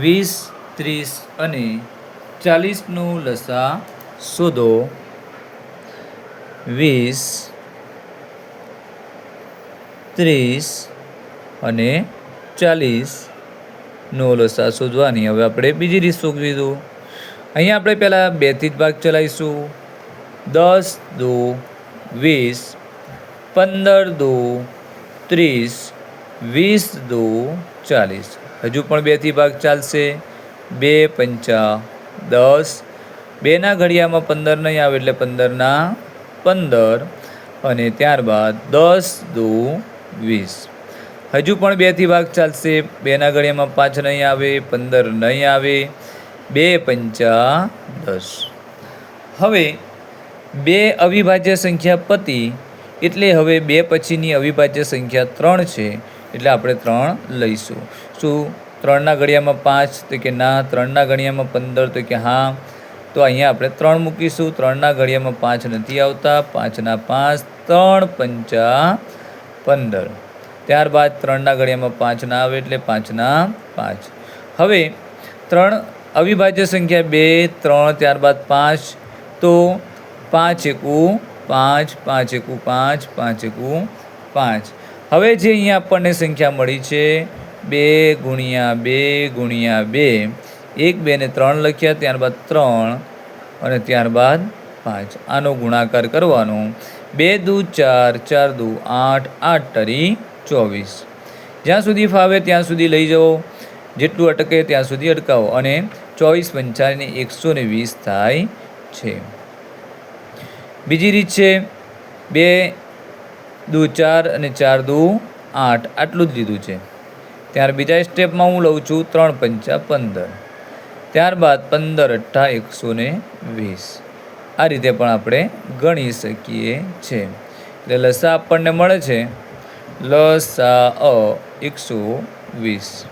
વીસ, ત્રીસ અને ચાલીસનું લસા શોધો. વીસ, ત્રીસ અને ચાલીસનો લસા શોધવાની. હવે આપણે બીજી રીત શોધવીશું અહીંયા આપણે પહેલાં બેથી જ ભાગ ચલાવીશું. દસ દો વીસ, પંદર દો ત્રીસ, વીસ દો ચાલીસ. હજુ પણ બેથી ભાગ ચાલશે. બે પંચા દસ. બેના ઘડિયામાં પંદર નહીં આવે એટલે પંદરના પંદર. અને ત્યારબાદ દસ દો વીસ. હજુ પણ બેથી ભાગ ચાલશે. બેના ઘડિયામાં પાંચ નહીં આવે, પંદર નહીં આવે. બે પંચા દસ. હવે બે અવિભાજ્ય સંખ્યા પતિ એટલે હવે બે પછીની અવિભાજ્ય સંખ્યા ત્રણ છે. એટલે આપણે ત્રણ લઈશું. શું? ત્રણના ઘડિયામાં પાંચ, તો કે ના, ત્રણના ઘડિયામાં પંદર, તો કે હા. તો અહીંયા આપણે ત્રણ મૂકીશું. ત્રણના ઘડિયામાં પાંચ નથી આવતા. પાંચના પાંચ, ત્રણ પંચા પંદર. ત્યારબાદ ત્રણના ઘડિયામાં પાંચ ના આવે એટલે પાંચના પાંચ. હવે ત્રણ અવિભાજ્ય સંખ્યા બે, ત્રણ, ત્યારબાદ પાંચ. તો પાંચ એકુ પાંચ પાંચ એકુ પાંચ પાંચ એકુ પાંચ. હવે જે અહીંયા આપણને સંખ્યા મળી છે, બે ગુણ્યા બે ગુણ્યા બે, એક, બે ને ત્રણ લખ્યા, ત્યારબાદ ત્રણ અને ત્યારબાદ પાંચ. આનો ગુણાકાર કરવાનો બે દુ ચાર ચાર દુ આઠ આઠ તરી ચોવીસ. જ્યાં સુધી ફાવે ત્યાં સુધી લઈ જાઓ જેટલું અટકે ત્યાં સુધી અટકાવો. અને ચોવીસ પંચાને એકસો ને વીસ થાય છે. બીજી રીત છે, બે દુ ચાર અને ચાર દુ આઠ. આટલું જ લીધું છે. ત્યાર બીજા સ્ટેપમાં હું લઉં છું ત્રણ પંચા પંદર. ત્યારબાદ પંદર અઠ્ઠા એકસો ને વીસ. આ રીતે પણ આપણે ગણી શકીએ છે. એટલે લસા આપણને મળે છે. લસા અ એકસો વીસ.